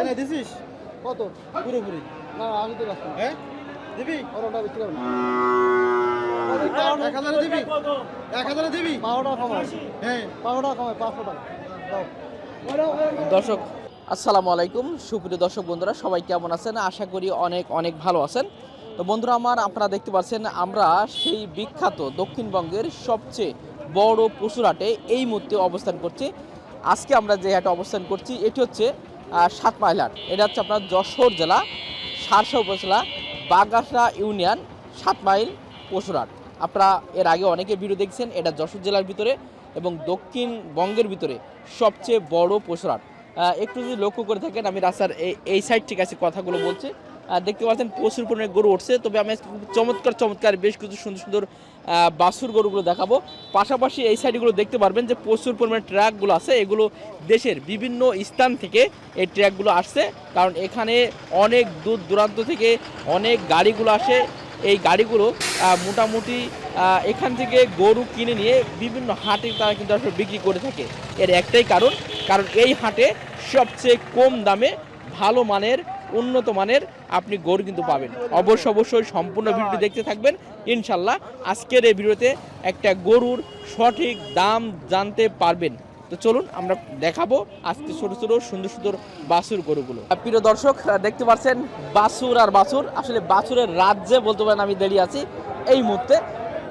এনে দিছিস? কত? পুরোপুরি না আমি তো না। হ্যাঁ? দিবি? ওটা বিক্রি হবে এক হাজারে দিবি? এক হাজারে দিবি। পাওয়াটা কমায় হ্যাঁ। পাওয়াটা কমায় পাঁচশো টাকা। দর্শক আসসালামু আলাইকুম। সুপ্রিয় দর্শক বন্ধুরা সবাই কেমন আছেন? আশা করি অনেক অনেক ভালো আছেন। তো বন্ধুরা আমার আপনারা দেখতে পাচ্ছেন আমরা সেই বিখ্যাত দক্ষিণবঙ্গের সবচেয়ে বড় পশুর হাটে এই মুহূর্তে অবস্থান করছি। আজকে আমরা যে হাটে অবস্থান করছি এটি হচ্ছে সাত মাইল হাট এটা হচ্ছে আপনার যশোর জেলা, সারসা উপজেলা বাগাসা ইউনিয়ন, সাত মাইল পশুরহাট। আপনারা এর আগে অনেকে ভিডিও দেখছেন, এটা যশোর জেলার ভিতরে এবং দক্ষিণবঙ্গের ভিতরে সবচেয়ে বড় পশুরহাট। একটু যদি লক্ষ্য করে থাকেন, আমি রাস্তার এই- সাইড ঠিক আছে কথাগুলো বলছি। দেখতে পাচ্ছেন প্রচুর পরিমাণে গরু উঠছে, তবে আমি চমৎকার চমৎকার, বেশ কিছু সুন্দর সুন্দর বাছুর গরুগুলো দেখাবো। পাশাপাশি এই সাইডগুলো দেখতে পারবেন যে প্রচুর পরিমাণে ট্র্যাকগুলো আছে। এগুলো দেশের বিভিন্ন স্থান থেকে এই ট্র্যাকগুলো আসছে। কারণ এখানে অনেক দূর দূরান্ত থেকে অনেক গাড়িগুলো আসে। এই গাড়িগুলো মোটামুটি এখান থেকে গরু কিনে নিয়ে বিভিন্ন হাটে তারা কিন্তু আসলে বিক্রি করে থাকে। এর একটাই কারণ কারণ এই হাটে সবচেয়ে কম দামে ভালো মানের উন্নত মানের আপনি গরু কিন্তু পাবেন। অবশ্য অবশ্যই সম্পূর্ণ ভিডিও দেখতে থাকবেন। ইনশাল্লাহ আজকের এই ভিডিওতে একটা গরুর সঠিক দাম জানতে পারবেন। তো চলুন আমরা দেখাবো আজকে ছোট ছোট, সুন্দর সুন্দর বাছুর গরুগুলো। প্রিয় দর্শক দেখতে পাচ্ছেন বাছুর আর বাছুর। আসলে বাছুরের রাজ্যে বলতে পারেন আমি দাঁড়িয়ে আছি। এই মুহূর্তে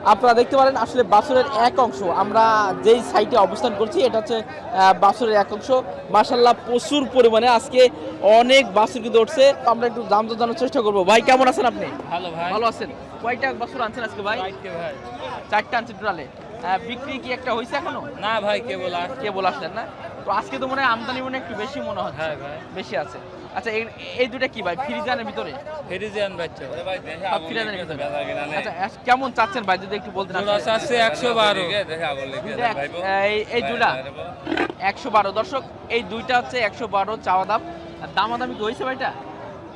আপনারা দেখতে পারেন আসলে বাছুরের এক অংশ। আমরা যেই সাইটে অবস্থান করছি এটা হচ্ছে আহ, এক অংশ। মাসাল্লাহ প্রচুর পরিমাণে আজকে অনেক বাছুর কিন্তু উঠছে। আমরা একটু দাম জানার চেষ্টা করব। ভাই কেমন আছেন আপনি? ভালো ভাই। ভালো আছেন। কয়টা বাছুর আনছেন আজকে ভাই? ভাই। চারটা আনছেন টোটালে। বিক্রি কি একটা হয়েছে এখনও? না ভাই কেবল আর কে বলে আসলেন না? তো আজকে তো মনে হয় আমদানি মনে একটু বেশি মনে হচ্ছে। হ্যাঁ বেশি আছে। আচ্ছা এই এই দুটা কি ভাই? ফ্রিজানের ভিতরে? ফেরিজিয়ান বাচ্চা। সব ফ্রিজানের ভিতরে। আচ্ছা কেমন চাচ্ছেন ভাই? যদি একটু বলতেন জোড়া? আছে একশো বারো। দুইটা এক- এই এই দুটা একশো বারো। দর্শক এই দুইটা হচ্ছে একশো বারো চাওয়া দাম। আর দামাদামি কি হয়েছে ভাইটা?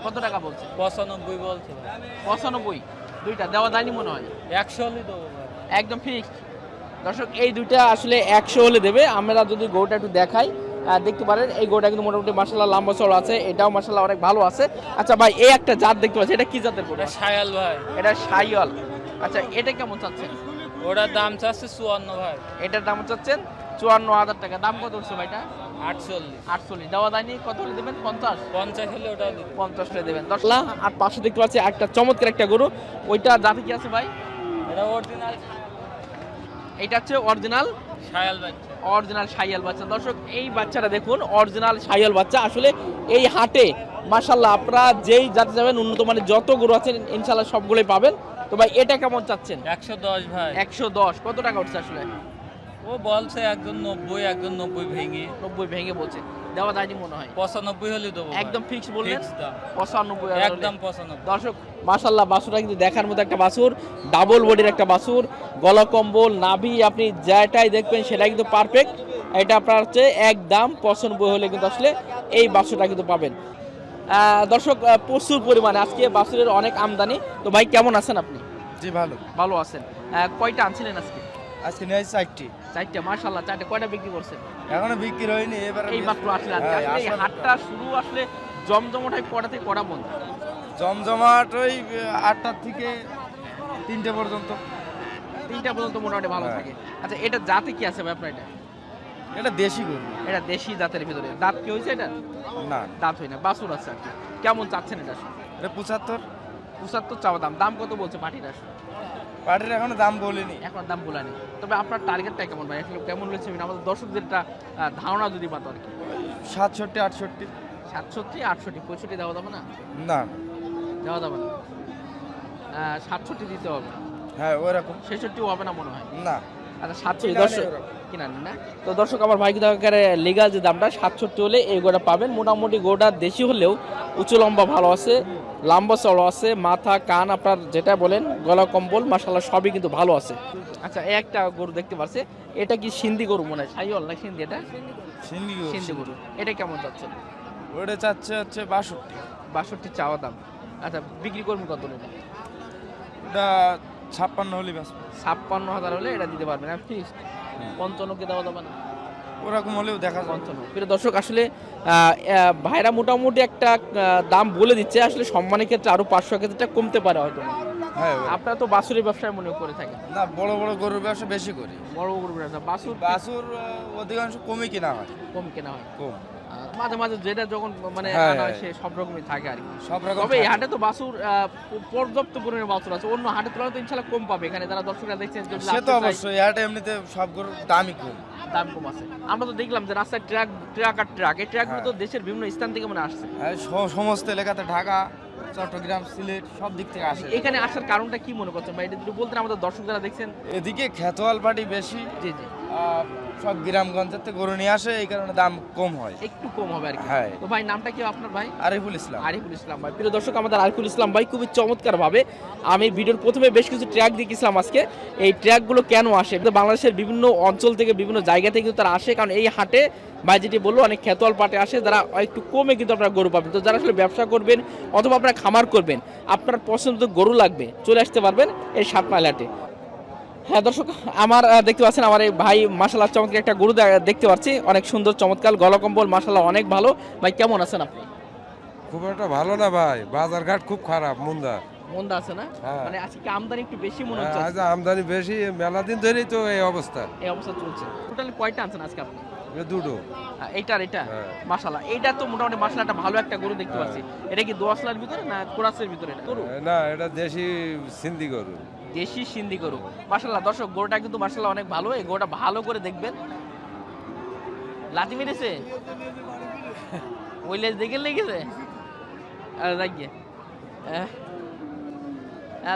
কত টাকা বলছে? পঁচানব্বই বলছে ভাই। পঁচানব্বই। দুইটা। দেওয়া দায়নি মনে হয়? একশো হলে দেবো একদম ফিক্সড দর্শক এই দুইটা আসলে একশো হলে দেবে। আমরা যদি গোটা একটু দেখাই। দেখতে পারেন এই গরুটা কিন্তু মোটামুটি মাসাল্লাহ লম্বা চড় আছে এটাও মাসাল্লাহ অনেক ভালো আছে। আচ্ছা ভাই এই একটা জাত দেখতে পাচ্ছি এটা কি জাতের গরু? ওটা সায়াল ভাই। এটা সাইয়াল আচ্ছা এটা কেমন চাচ্ছেন? ওটার দাম চাচ্ছে চুয়ান্ন ভাই। এটার দাম চাচ্ছেন চুয়ান্ন হাজার টাকা। দাম কত হচ্ছে ভাইটা আটচল্লিশ। আটচল্লিশ। দেওয়া দায়নি কত হলে দেবেন? পঞ্চাশ। পঞ্চাশ হলে ওটা দিবে পঞ্চাশ হলে দেবেন। দশ লাখ আর পাশে দেখতে পাচ্ছি একটা চমৎকার একটা গরু। ওইটা জাতি কি আছে ভাই? এটা অরিজিনাল এটা হচ্ছে অরিজিনাল সায়াল বাচ্চা অরিজিনাল সাইয়াল বাচ্চা। দর্শক এই বাচ্চাটা দেখুন অরিজিনাল সাইয়াল বাচ্চা। আসলে এই হাটে মাসাল্লাহ আপনারা যেই যাতে যাবেন উন্নত মানের যত গরু আছেন ইনশাল্লাহ সবগুলোই পাবেন। তো ভাই এটা কেমন চাচ্ছেন? একশো দশ ভাই। একশো দশ। কত টাকা উঠছে আসলে? ও বলছে একজন নব্বই একজন নব্বই ভেঙে। নব্বই ভেঙে বলছে। দেওয়া মনে হয়। পঁচানব্বই হলে দেবো একদম ফিক্স বললেন? পঁচানব্বই একদম পঁচানব্বই। দর্শক মাশাল্লাহ কিন্তু দেখার মতো একটা বাছুর ডাবল বডির একটা গলা কম্বল নাভি আপনি যেটাই দেখবেন সেটা কিন্তু পারফেক্ট এটা আপনার হচ্ছে একদম পঁচানব্বই হলে কিন্তু আসলে এই বাছুরটা কিন্তু পাবেন। আহ, দর্শক প্রচুর পরিমাণে আজকে বাছুরের অনেক আমদানি। তো ভাই কেমন আছেন আপনি? জি ভালো। ভালো আছেন। কয়টা আনছিলেন আজকে? আজকে নিয়ে আসছি চারটি। চারটা মাশাল্লাহ চারটা। কয়টা বিক্রি করছেন? এখনও বিক্রি হয়নি এবার এই মাত্র আসলে আজকে। হ্যাঁ, এই আসলে- হাটটা শুরু আসলে জমজমটাই কটা থেকে কটা বন্ধ জমজমাট ওই আটটার থেকে তিনটে পর্যন্ত। তিনটা পর্যন্ত মোটামুটি ভালো হ্যাঁ। থাকে। আচ্ছা এটা জাতে কি আছে ভাই আপনার এটা? এটা দেশি গরু। এটা দেশি জাতের ভিতরে। দাঁত কি হয়েছে এটা? না। দাঁত হয় না বাছুর আছে আর কি। কেমন চাচ্ছেন এটা? এটা পঁচাত্তর। পঁচাত্তর চাওয়া দাম। দাম কত বলছে পাটির পাটির এখনও দাম বলিনি। এখন দাম বলেনি। তবে আপনার টার্গেটটা কেমন ভাই? আসলে কেমন রয়েছে? আমাদের দর্শকদের একটা ধারণা যদি পাতো আর কি। সাতষট্টি আটষট্টি। সাতষট্টি আটষট্টি পঁয়ষট্টি দেওয়া যাবে না? না। দেওয়া যাবে না। সাতষট্টি দিতে হবে। হ্যাঁ ওরকম ছেষট্টিও হবে না মনে হয়? না। আচ্ছা সাতষট্টি দর্শক নেই কিনা নেই না? তো দর্শক আমার ভাই দরকারে লিগাল যে দামটা সাতষট্টি হলে এই গোটা পাবেন। মোটামুটি গোটা দেশি হলেও উঁচু লম্বা ভালো আছে লম্বা চড়ো আছে মাথা কান আপনার যেটা বলেন গলা কম্বল মাসাল্লাহ সবই কিন্তু ভালো আছে। আচ্ছা একটা গরু দেখতে পাচ্ছে এটা কি সিন্ধি গরু মনে হয়? সাইওয়াল না সিন্ধি এটা? সিন্ধি গরু সিন্ধি গরু। এটা কেমন যাচ্ছে? ওটা চাচ্ছে হচ্ছে বাষট্টি। বাষট্টি চাওয়া দাম। আচ্ছা বিক্রি করবেন কত নেবে ওটা ছাপ্পান্ন হলে ব্যাস ছাপ্পান্ন হাজার হলে এটা দিতে পারবেন আর ফিক্স পঞ্চান্ন কে দেওয়া যাবে না। ওরকম হলেও দেখা পঞ্চান্ন। প্রিয় দর্শক আসলে ভাইরা মোটামুটি একটা দাম বলে দিচ্ছে আসলে সম্মানের ক্ষেত্রে আরও পাঁচশো ক্ষেত্রে কমতে পারে হয়তো। হ্যাঁ আপনারা তো বাসুরের ব্যবসায় মনে করে থাকেন। না বড় বড় গরুর ব্যবসা বেশি করি। বড় বড় ব্যবসা বাসুর আহ, অধিকাংশ কমই কিনা হয়। কম কেনা হয়। কম। মাঝে মাঝে যেটা যখন মানে হ্যাঁ, হয়। সে সব রকমই থাকে আর কি। সব রকম তবে এই হাটে তো বাসুর পর্যাপ্ত পরিমাণে বাসুর আছে। অন্য হাটের তুলনায় তো ইনশাল্লাহ কম পাবে। এখানে যারা দর্শকরা দেখছেন সে তো অবশ্যই হাটে এমনিতে সব গরুর দামই কম। দাম কম আছে। আমরা তো দেখলাম যে রাস্তায় ট্রাক ট্রাক আর ট্রাক। এই ট্রাকগুলো তো হ্যাঁ। দেশের বিভিন্ন স্থান থেকে মানে আসছে। সমস্ত এলাকাতে ঢাকা চট্টগ্রাম সিলেট সব দিক থেকে আসে। এখানে আসার কারণটা কি মনে করছেন ভাই? এটা যদি বলতেন আমাদের দর্শক যারা দেখছেন। এদিকে খেতোয়াল পাটি বেশি। জি জি। সব গ্রামগঞ্জের থেকে গরু নিয়ে আসে এই কারণে দাম কম হয়। একটু কম হবে আর কি। হ্যাঁ। তো ভাই নামটা কি আপনার ভাই? আরিফুল ইসলাম। আরিফুল ইসলাম ভাই। প্রিয় দর্শক আমাদের আরিফুল ইসলাম ভাই খুবই চমৎকার ভাবে আমি ভিডিওর প্রথমে বেশ কিছু ট্র্যাক দেখিয়েছিলাম আজকে। এই ট্র্যাকগুলো কেন আসে? বাংলাদেশের বিভিন্ন অঞ্চল থেকে বিভিন্ন জায়গা থেকে কিন্তু তারা আসে। কারণ এই হাটে ভাই যেটি বলল অনেক খেতোয়াল পাটে আসে। যারা একটু কমে কিন্তু আপনারা গরু পাবেন। তো যারা আসলে ব্যবসা করবেন অথবা আপনারা খামার করবেন আপনার পছন্দ গরু লাগবে চলে আসতে পারবেন এই সাত মাইল হাটে। হ্যাঁ দর্শক আমার দেখতে পাচ্ছেন আমার এই ভাই মাসাল্লাহ চমৎকার একটা গরু দেখতে পাচ্ছি। অনেক সুন্দর চমৎকার গলকম্বল মাসাল্লাহ অনেক ভালো। ভাই কেমন আছেন আপনি? খুব একটা ভালো না ভাই। বাজার ঘাট খুব খারাপ মুন্দা। মন্দা আছে না? হ্যাঁ। মানে আজকে আমদানি একটু বেশি মনে হচ্ছে? আজ আমদানি বেশি মেলা দিন ধরেই তো এই অবস্থা। এই অবস্থা চলছে। টোটালি কয়টা আনছেন আজকে আপনি? দুটো। এইটার এটা? হ্যাঁ। মাশাল্লাহ এইটা তো মোটামুটি একটা ভালো একটা গরু দেখতে পাচ্ছি। এটা কি দোয়াশলার ভিতরে না কোরাসের ভিতরে? গরু? না এটা দেশি সিন্ধি গরু। দেশি সিন্ধি গরু। মাশাল্লাহ দর্শক গরুটা কিন্তু মাশাল্লাহ অনেক ভালো। এই গরুটা ভালো করে দেখবেন। লাঠি মেরেছে? ওই লেজ দেখে লেগেছে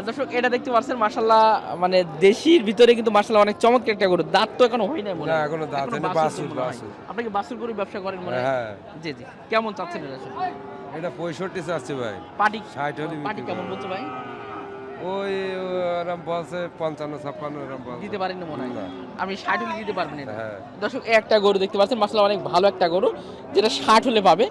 দর্শক এটা দেখতে পাচ্ছেন মাশাল্লাহ মানে দেশির ভিতরে কিন্তু মাশাল্লাহ অনেক চমৎকার একটা গরু। দাঁত তো এখনও হয় নাই মনে না, হয়। এখনও দাঁত হয়নি, হয়। বাছুর। আপনি কি বাছুর গরু ব্যবসা করেন মনে হয়? হ্যাঁ। জি জি। কেমন চাচ্ছেন এটা আসলে? এটা পঁয়ষট্টি চাচ্ছে ভাই। পাটি ষাট হলে পাটি কেমন। বলছো ভাই? ওই ওরম পঞ্চান্ন ছাপ্পান্ন ওরম দিতে পারেন না মনে হয়। আমি ষাট হলে দিতে পারবেন এটা হ্যাঁ। দর্শক একটা গরু দেখতে পাচ্ছেন মাসলা অনেক ভালো একটা গরু যেটা ষাট হলে পাবে।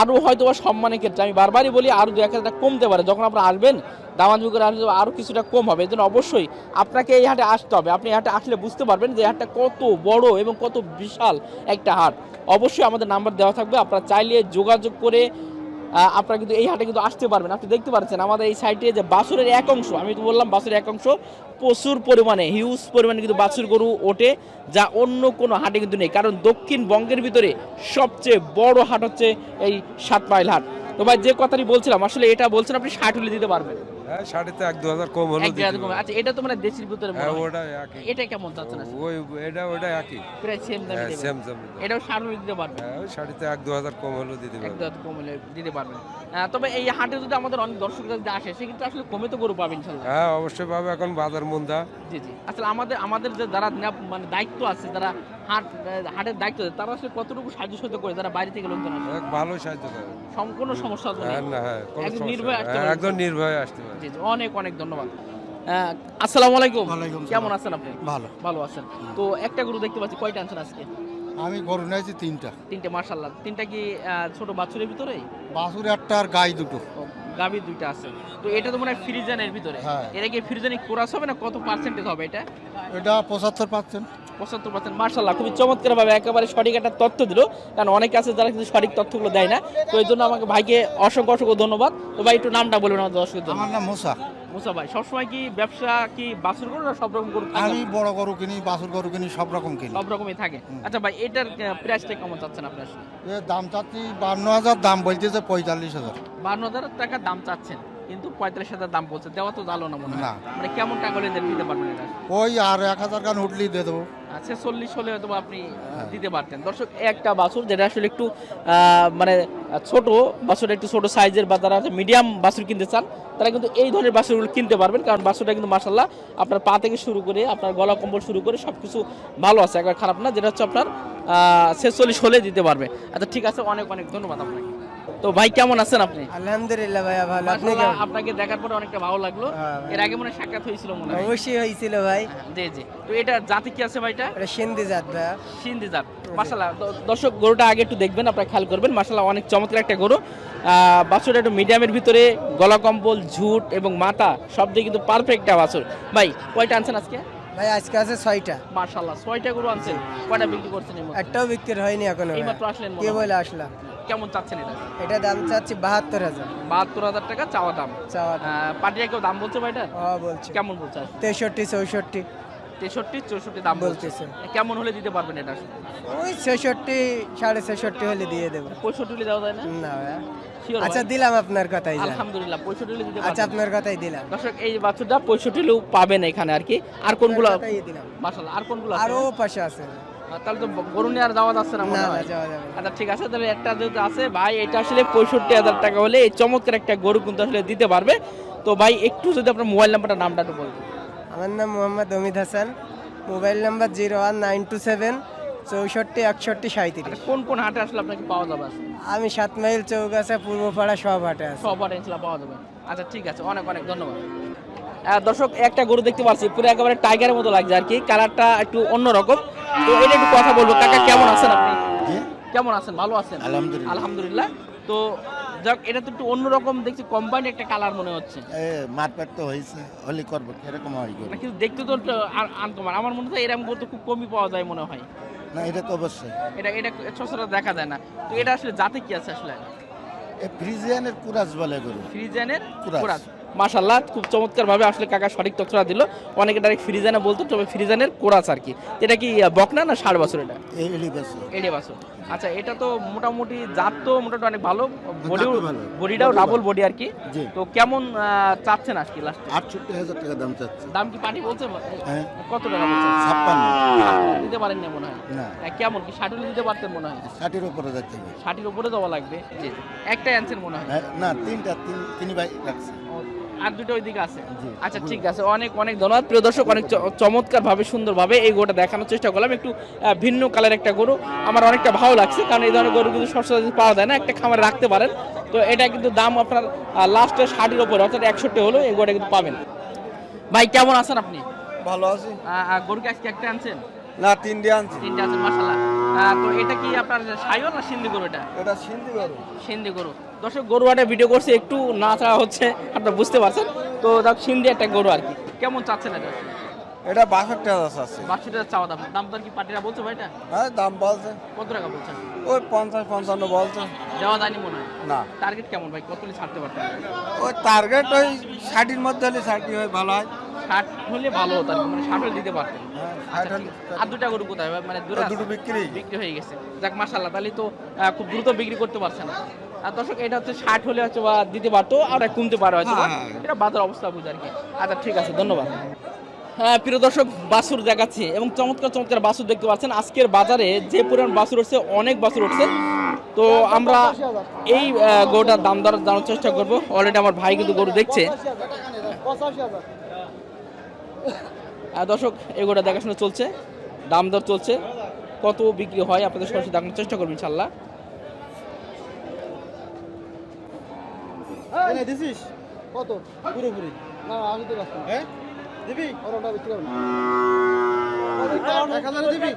আরও হয়তো বা সম্মানের ক্ষেত্রে আমি বারবারই বলি আরও দু এক হাজার কমতে পারে। যখন আপনারা আসবেন দামাজবি করে আসলে আরও কিছুটা কম হবে। এই জন্য অবশ্যই আপনাকে এই হাটে আসতে হবে। আপনি হাটে আসলে বুঝতে পারবেন যে হাটটা কত বড় এবং কত বিশাল একটা হাট। অবশ্যই আমাদের নাম্বার দেওয়া থাকবে। আপনারা চাইলে যোগাযোগ করে আপনারা কিন্তু এই হাটে কিন্তু আসতে পারবেন। আপনি দেখতে পাচ্ছেন আমাদের এই সাইডে যে বাছুরের এক অংশ, আমি তো বললাম বাছুরের এক অংশ প্রচুর পরিমাণে হিউজ পরিমাণে কিন্তু বাছুর গরু ওঠে, যা অন্য কোনো হাটে কিন্তু নেই। কারণ দক্ষিণবঙ্গের ভিতরে সবচেয়ে বড় হাট হচ্ছে এই সাত মাইল হাট। তো ভাই, যে কথাটি বলছিলাম, আসলে এটা বলছেন, আপনি ষাট হলে দিতে পারবেন। হ্যাঁ ষাটে এক দু হাজার কম হলো এক জায়গা থেকে- আচ্ছা এটা তো মানে দেশের ভিতরে হ্যাঁ ওটা একই। এটা কেমন চাচ্ছেন ওই এটা ওটা একই। প্রায় সেম দামে হ্যাঁ সেম সেম এটাও ষাট দিতে পারবেন। হ্যাঁ ওই শাড়িতে এক দু হাজার কম হলো দিতে পারব একদম কম হলে দিতে পারবেন। তবে এই হাটে যদি আমাদের অনেক দর্শক যদি আসে সেক্ষেত্রে আসলে কমে তো গরু পাবেন হ্যাঁ অবশ্যই পাবে এখন বাজার মুন্দা। জি জি। আসলে আমাদের আমাদের যে যারা মানে দায়িত্ব আছে যারা হাট হাটের দায়িত্ব তারা আসলে কতটুকু সাহায্য সাহায্য করে? যারা বাইরে থেকে লোকজন আসে। ভালো সাহায্য করে। সম- কোনো সমস্যা হ্যাঁ না হ্যাঁ একদম সমস্যা নির্ভয়ে আসতে হ্যাঁ, একদম নির্ভয়ে আসতে পারে জি অনেক অনেক ধন্যবাদ। আসসালামু আলাইকুম। কেমন আছেন আপনি? ভালো। ভালো আছেন। তো একটা গরু দেখতে পাচ্ছি। কয়টা আনছেন আজকে? আমি গরু নিয়েছি তিনটা। তিনটে মার্শাল্লাহ তিনটা কি আহ, ছোট বাছুরের ভিতরে বাছুর একটা আর গাই দুটো। গাভী দুইটা আছে। তো এটা তো মনে হয় ফ্রিজানের ভিতরে। হ্যাঁ। এটা কি ফ্রিজানে কোরাস হবে না কত পার্সেন্টেজ হবে এটা? এটা পঁচাত্তর পার্সেন্ট পঁচাত্তর পার্সেন্ট মার্শাল্লাহ খুবই চমৎকার ভাবে একেবারে সঠিক একটা তথ্য দিল। কারণ অনেক আছে যারা কিন্তু সঠিক তথ্যগুলো দেয় না। তো এই জন্য আমাকে ভাইকে অসংখ্য অসংখ্য ধন্যবাদ। তো ভাই একটু নামটা বলবেন আমাদের দর্শকের জন্য। আমার নাম মোসা। মুসা ভাই সবসময় কি ব্যবসা কি বাছুর গরু না সব রকম গরু আমি বড় গরু কিনি বাছুর গরু কিনি সব রকম কিনি। সব রকমই থাকে। আচ্ছা ভাই এটার প্রাইসটা কেমন চাচ্ছেন আপনি আসলে? দাম চাচ্ছি বান্ন হাজার দাম বলতেছে পঁয়তাল্লিশ হাজার। বান্ন হাজার টাকা দাম চাচ্ছেন কিন্তু পঁয়তাল্লিশ হাজার দাম বলছে। দেওয়া তো জানো না মনে হয়। মানে কেমন টাকা হলে দিতে পারবেন এটা ওই আর এক হাজার গান উঠলেই দিয়ে দেবো। আচ্ছা চল্লিশ হলে হয়তো আপনি হ্যাঁ। দিতে পারতেন। দর্শক একটা বাছুর যেটা আসলে একটু মানে ছোট বাছুর একটু ছোট সাইজের বা যারা মিডিয়াম বাছুর কিনতে চান তারা কিন্তু এই ধরনের বাছুরগুলো কিনতে পারবেন। কারণ বাছুরটা কিন্তু মাসাল্লাহ আপনার পা থেকে শুরু করে আপনার গলা কম্বল শুরু করে সব কিছু ভালো আছে। একবার খারাপ না যেটা হচ্ছে আপনার ছেচল্লিশ হলে দিতে পারবে। আচ্ছা ঠিক আছে অনেক অনেক ধন্যবাদ আপনাকে। তো ভাই কেমন আছেন আপনি? আলহামদুলিল্লাহ ভাইয়া ভালো। আপনি কেমন? আপনাকে দেখার পরে অনেকটা ভালো লাগল। হ্যাঁ, এর আগে মনে সাক্ষাৎ হয়েছিল মনে হয়। অবশ্যই হয়েছিল ভাই। জি জি। তো এটা জাতি কি আছে ভাইটা এটা? সিন্ধি জাত ভাইয়া। সিন্ধি জাত। মাশাল্লাহ দ- দর্শক গরুটা আগে একটু দেখবেন আপনারা খেয়াল করবেন। মাশাল্লাহ অনেক চমৎকার একটা গরু। আহ, বাছুরটা একটু মিডিয়ামের ভিতরে গলা কম্বল ঝুট এবং মাথা সব দিয়ে কিন্তু পারফেক্ট একটা বাছুর। ভাই কয়টা আনছেন আজকে? ভাই আজকে আছে ছয়টা। মার্শাল্লাহ ছয়টা গরু আনছেন। কয়টা বিক্রি করছেন একটাও বিক্রি হয়নি এখনও ভাই। এইমাত্র আসলেন কে বলে আসলাম? কেমন চাচ্ছেন এটা? এটা দাম চাচ্ছি বাহাত্তর হাজার। বাহাত্তর হাজার টাকা চাওয়া দাম? চাওয়া পার্টিয়া কেউ দাম বলছে ভাইটা ও বলছে। কেমন বলছে তেষট্টি চৌষট্টি। তেষট্টি চৌষট্টি দাম বলতেছে। কেমন হলে দিতে পারবেন এটা? ওই ছেষট্টি সাড়ে ছেষট্টি হলে দিয়ে দেবো। পঁয়ষট্টি হলে দেওয়া যায় না? না আচ্ছা দিলাম আপনার কথাই। আলহামদুলিল্লাহ পঁয়ষট্টি হলে দিতে আচ্ছা আপনার কথাই দিলাম। দর্শক এই বাছুরটা পঁয়ষট্টি হলেও পাবেন এখানে আর কি। আর কোনগুলো? দিলাম। মাসাল্লাহ আর কোনগুলো আছে? আরও পাশে আছে। তাহলে তো গরু নিয়ে আর যাওয়া যাচ্ছে না মনে হয়। আচ্ছা ঠিক আছে তাহলে একটা যেহেতু আছে ভাই এটা আসলে পঁয়ষট্টি হাজার টাকা হলে এই চমৎকার একটা গরু কিন্তু আসলে দিতে পারবে। তো ভাই একটু যদি আপনার মোবাইল নাম্বারটা নামটা একটু বলতেন আমার নাম Mohammad Amit Hasan. Mobile number zero one nine two seven চৌষট্টি একষট্টি সাঁত্রিশ আচ্ছা, কোন কোন হাটে আসলে আপনাকে পাওয়া যাবে? আমি সাত মাইল চৌগাছা পূর্বপাড়া সব হাটে আছি। সব হাটে পাওয়া যাবে। আচ্ছা ঠিক আছে অনেক অনেক ধন্যবাদ। দর্শক একটা গরু দেখতে পাচ্ছি পুরো একেবারে টাইগারের মতো লাগছে আর কি কালারটা একটু অন্যরকম। তো এটা একটু কথা বলব। কাকা কেমন আছেন আপনি? কেমন আছেন? ভালো আছেন? আলহামদুলিল্লাহ। আলহামদুলিল্লাহ। তো যাক এটা তো একটু অন্যরকম দেখছি কোম্পানি একটা কালার মনে হচ্ছে। মারপেট তো হয়েছে হলি করব কীরকম হয় কিন্তু দেখতে তো একটু আমার মনে হয় এরকম গরু তো খুব কমই পাওয়া যায় মনে হয়। না এটা তো অবশ্যই। এটা এটা সচরাচর দেখা যায় না। তো এটা আসলে জাতে কি আছে আসলে? ফ্রিজিয়ানের কুরাজ বলে গরু। ফ্রিজেনের কুরাস। মাশাল্লাহ খুব চমৎকার ভাবে আসলে কাকা সঠিক তথ্যটা দিল। অনেকে ডাইরেক্ট ফ্রিজানে বলতো তবে ফ্রিজানের কোরাস আর কি। এটা কি বকনা না ষাট বছর এটা? এড়ে বছর। আচ্ছা এটা তো মোটামুটি জাত তো মোটামুটি অনেক ভালো। বডিও ভালো। বডিটাও বডি ডাবল। বডি আর কি। তো কেমন চাচ্ছেন আজকে লাস্টে আটষট্টি হাজার টাকা দাম চাচ্ছে। দাম কি পার্টি বলছে? হ্যাঁ। কত টাকা বলছে ছাপ্পান্ন। দিতে পারেন না মনে হয়। না। কেমন কি ষাট হলে দিতে পারতেন মনে হয়? ষাটের উপরে যাচ্ছে ষাটের উপরে যাওয়া লাগবে। জি একটাই আনছেন মনে হয়? হ্যাঁ, না তিনটা তিন তিনি ভাই রাখছে। আর দুটো ওইদিকে আছে। আচ্ছা ঠিক আছে। অনেক অনেক ধন্যবাদ। প্রিয় দর্শক অনেক চমৎকার ভাবে সুন্দর ভাবে এই গরুটা দেখানোর চেষ্টা করলাম। একটু ভিন্ন কালার একটা গরু। আমার অনেকটা ভালো লাগছে কারণ এই ধরনের গরু কিন্তু পাওয়া যায় না। একটা খামারে রাখতে পারেন। তো এটা কিন্তু দাম আপনার লাস্টে ষাটের উপরে অর্থাৎ একষট্টি হলো এই গরুটা কিন্তু পাবেন। ভাই কেমন আছেন আপনি? ভালো আছি। গরু কি আজকে একটা আনছেন? না তিনটে আনছি। তিনটে আছেন মাসাল্লাহ তো এটা কি আপনার সাইওয়াল না সিন্ধি গরু এটা? এটা সিন্ধি গরু। সিন্ধি গরু। দর্শক গরু একটা ভিডিও করছে একটু না চাওয়া হচ্ছে আপনারা বুঝতে পারছেন। তো দেখ সিন্ধি একটা গরু আর কি। কেমন চাচ্ছেন এটা? এটা বাষট্টি হাজার আছে বাষট্টি টাকা চাওয়া দাম। দাম দর কি পার্টিরা বলছে ভাই এটা? হ্যাঁ দাম বলছে। কত টাকা বলছেন? ওই পঞ্চাশ পঞ্চান্ন বলছে। দেওয়া যায়নি মনে হয়? না। টার্গেট কেমন ভাই? কত ছাড়তে পারতেন? ওই টার্গেট ওই ষাটির মধ্যে হলে ষাটি হয় ভালো হয়। ষাট হলে ভালো হতো আর মানে ষাট হলে দিতে পারতেন। হ্যাঁ, আচ্ছা। আর দুটা গরু কোথায়? মানে দুটো দুটো বিক্রি। বিক্রি হয়ে গেছে। যাক মাসাল্লাহ তাহলে তো খুব দ্রুত বিক্রি করতে পারছে না আর দর্শক এটা হচ্ছে ষাট হলে হচ্ছে বা দিতে পারতো আর কমতে পারে হয়তো। হ্যাঁ, হ্যাঁ। এটা বাজার অবস্থা বুঝে আর কি। আচ্ছা ঠিক আছে ধন্যবাদ। হ্যাঁ প্রিয় দর্শক বাসুর দেখাচ্ছি এবং চমৎকার চমৎকার বাসুর দেখতে পাচ্ছেন। আজকের বাজারে যে পরিমাণ বাসুর উঠছে অনেক বাসুর উঠছে। তো আমরা এই গরুটার দাম দর জানার চেষ্টা করব। অলরেডি আমার ভাই কিন্তু গরু দেখছে। দর্শক এই গরুটা দেখাশোনা চলছে দাম দর চলছে। কত বিক্রি হয় আপনাদের সরাসরি দেখানোর চেষ্টা করব ইনশাল্লাহ দিছিস? কত? পুরোপুরি না আমি তো রাখছি হ্যাঁ? দিবি? ওটা বিক্রি হবে এক হাজারে দিবি?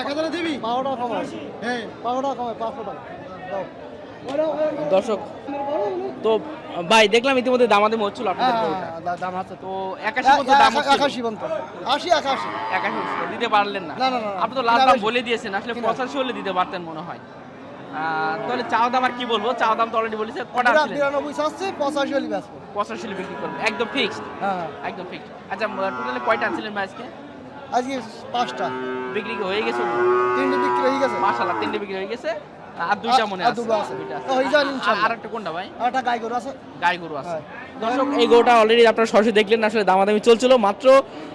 এক হাজারে দিবি? পাওয়াটা কমাই হ্যাঁ। পাওয়াটা কমাই পাঁচশো টাকা। দাও। দর্শক তো ভাই দেখলাম ইতিমধ্যে দামাদামি হচ্ছিল আপনাদের গরুটা। দাম আছে। তো একাশি দাম হচ্ছিল। একাশি পর্যন্ত। আশি একাশি। একাশি দিতে পারলেন না। না, না, না, না। আপনি তো লাস্ট দাম বলে দিয়েছেন। আসলে পঁচাশি হলে দিতে পারতেন মনে হয়। তাহলে চাওয়া দাম আর কি বলব? চাওয়া দাম তো অলরেডি বলেছে। কটা বিরা- ছিলেন বিরানব্বই চাচ্ছে পঁচাশি হলে ব্যস্ত। পঁচাশি হলে বিক্রি করবেন একদম ফিক্সড হ্যাঁ। একদম ফিক্সড আচ্ছা টোটালি কয়টা আনছিলেন আজকে? আজকে পাঁচটা। বিক্রি হয়ে গেছে? তিনটে বিক্রি হয়ে গেছে। মাশাআল্লাহ তিনটে বিক্রি হয়ে গেছে। আর দুইটা মনে আছে? দুটো আছে। দুইটা আছে। তো হয়ে যাবে ইনশাআল্লাহ। আর একটা কোনটা ভাই? একটা গাই গরু আছে। গাই গরু আছে। হ্যাঁ। দর্শক এই গরুটা অলরেডি আপনারা সরাসরি দেখলেন আসলে দামাদামি চলছিল মাত্র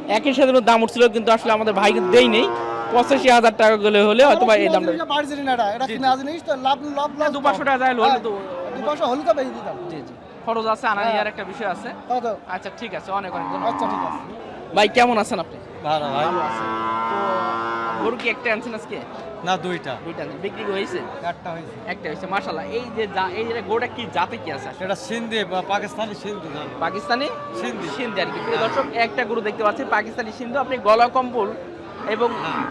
একই সাথে দাম উঠছিল কিন্তু আসলে আমাদের ভাই কিন্তু দেই নেই পঁচাশি হাজার টাকা গেলে হলে হয়তো বা এই দামটা টাকা যাই হলে তো দু হলে তো বেশি দিতাম। জি জি। খরচ আছে আনা হ্যাঁ। নেওয়ার একটা বিষয় আছে। আচ্ছা ঠিক আছে অনেক অনেক আচ্ছা ঠিক আছে। ভাই কেমন আছেন আপনি? ভালো ভালো আছেন। তো গরু কি একটা আনছেন আজকে? না দুইটা। দুইটা বিক্রি হয়েছে? একটা হয়েছে। একটা হয়েছে মাশাল্লাহ এই যে এই যে গরুটা কি জাতে কি আছে? এটা সিন্ধি বা পাকিস্তানি সিন্ধি পাকিস্তানি? সিন্ধি। সিন্ধি আর কি। দর্শক একটা গরু দেখতে পাচ্ছি পাকিস্তানি সিন্ধু। আপনি গলা কম্বল এবং হ্যাঁ।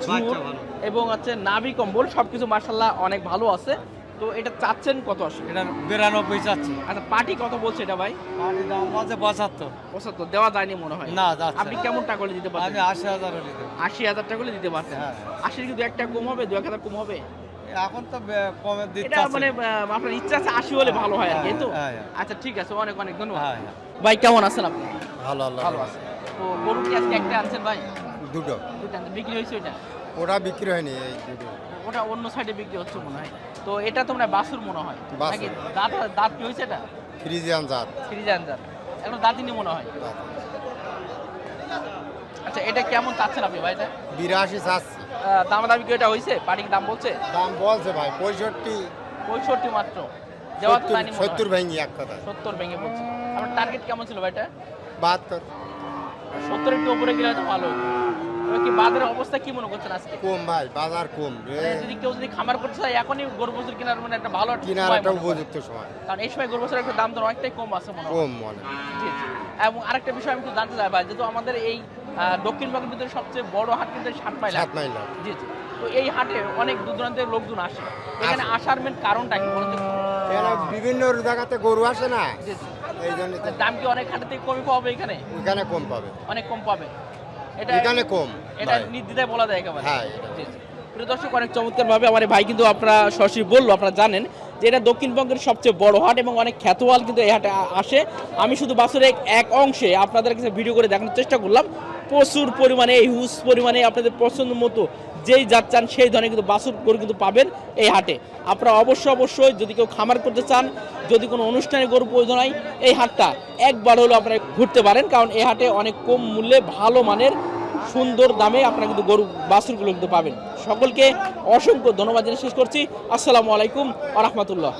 এবং হচ্ছে নাভি কম্বল সবকিছু মার্শাল্লাহ অনেক ভালো আছে। তো এটা চাচ্ছেন কত আসলে? এটা বিরানব্বই চাচ্ছি। আচ্ছা পার্টি কত বলছে এটা ভাই? দাম পঁচাত্তর। পঁচাত্তর দেওয়া যায়নি মনে হয়। না আপনি কেমন টাকা করে দিতে পারবেন আমি আশি হাজার আশি হাজার টাকা করে দিতে পারছেন হ্যাঁ। আশির কিন্তু একটা কম হবে দু এক হাজার কম হবে? এখন তো কমে মানে আপনার ইচ্ছা আছে আশি হলে ভালো হয় আর কি তো? হ্যাঁ, হ্যাঁ। আচ্ছা ঠিক আছে অনেক অনেক ধন্যবাদ। হ্যাঁ হ্যাঁ। ভাই কেমন আছেন আপনি? ভালো ভালো আছেন তো গরু কি আজকে একটা আনছেন ভাই? দুটো। দুটো বিক্রি হয়েছে ওটা বিক্রি হয়নি এই দুটো। ওটা অন্য সাইডে বিক্রি হচ্ছে মনে হয়। তো এটা তো মনে বাসুর মনে হয়। নাকি দাঁত দাঁত কি হয়েছে এটা? ফ্রিজিয়ান জাত। ফ্রিজান জাত। এখন দাঁতিনি মনে হয়। আচ্ছা এটা কেমন চাচ্ছেন আপনি ভাই এটা? বিরাশি চাচ্ছি। আহ, দামাদামি কি এটা হয়েছে? পার্টি দাম বলছে? দাম বলছে ভাই পঁয়ষট্টি। পঁয়ষট্টি মাত্র। দেওয়া তো জানি সত্তর ভেঙি এক কথা। সত্তর ভেঙে বলছে। আপনার টার্গেট কেমন ছিল ভাই এটা? বাহাত্তর। সত্তর একটু উপরে গেলে হয়তো ভালো হতো। কি বাজারের অবস্থা কি মনে করছেন আজকে? কম ভাই বাজার কম। মানে যদি কেউ যদি খামার করতে চায় এখনই গরু বছর কেনার মানে একটা ভালো কেনার একটা উপযুক্ত সময়। কারণ এই সময় গরু বছরের একটা দাম দর অনেকটাই কম আছে মনে কম মনে। এবং আরেকটা বিষয় আমি একটু জানতে চাই ভাই যেহেতু আমাদের এই দক্ষিণবঙ্গের ভিতরে সবচেয়ে বড় হাট কিন্তু সাত মাইল সাত মাইল জি জি। তো এই হাটে অনেক দূর দূরান্তের লোকজন আসে। এখানে আসার মেন কারণটা কি বলতে এখানে বিভিন্ন জায়গাতে গরু আসে না। এই জন্য দাম কি অনেক হাটে থেকে কমই পাবে এখানে? এখানে কম পাবে। অনেক কম পাবে। এটা এখানে কম। এটা। নির্দ্বিধায় বলা যায় একেবারে। হ্যাঁ। প্রিয় দর্শক অনেক চমৎকার ভাবে আমার ভাই কিন্তু আপনারা সরাসরি বলল আপনারা জানেন যে এটা দক্ষিণবঙ্গের সবচেয়ে বড় হাট এবং অনেক খ্যাতওয়াল কিন্তু এই হাটে আসে। আমি শুধু বাসের এক- অংশে আপনাদের কাছে ভিডিও করে দেখানোর চেষ্টা করলাম। প্রচুর পরিমাণে হিউজ পরিমাণে আপনাদের পছন্দ মতো যেই চান সেই ধরনের কিন্তু বাসুর গরু কিন্তু পাবেন। এই হাটে। আপনারা অবশ্য অবশ্যই যদি কেউ খামার করতে চান, যদি কোনো অনুষ্ঠানে গরু প্রয়োজন হয়, এই হাটটা একবার হলেও আপনারা ঘুরতে পারেন, কারণ এই হাটে অনেক কম মূল্যে ভালো মানের সুন্দর দামে আপনারা কিন্তু গরু বাসুরগুলো কিন্তু পাবেন। সকলকে অসংখ্য ধন্যবাদ জানিয়ে শেষ করছি। আসসালামু আলাইকুম আ রহমতুল্লাহ।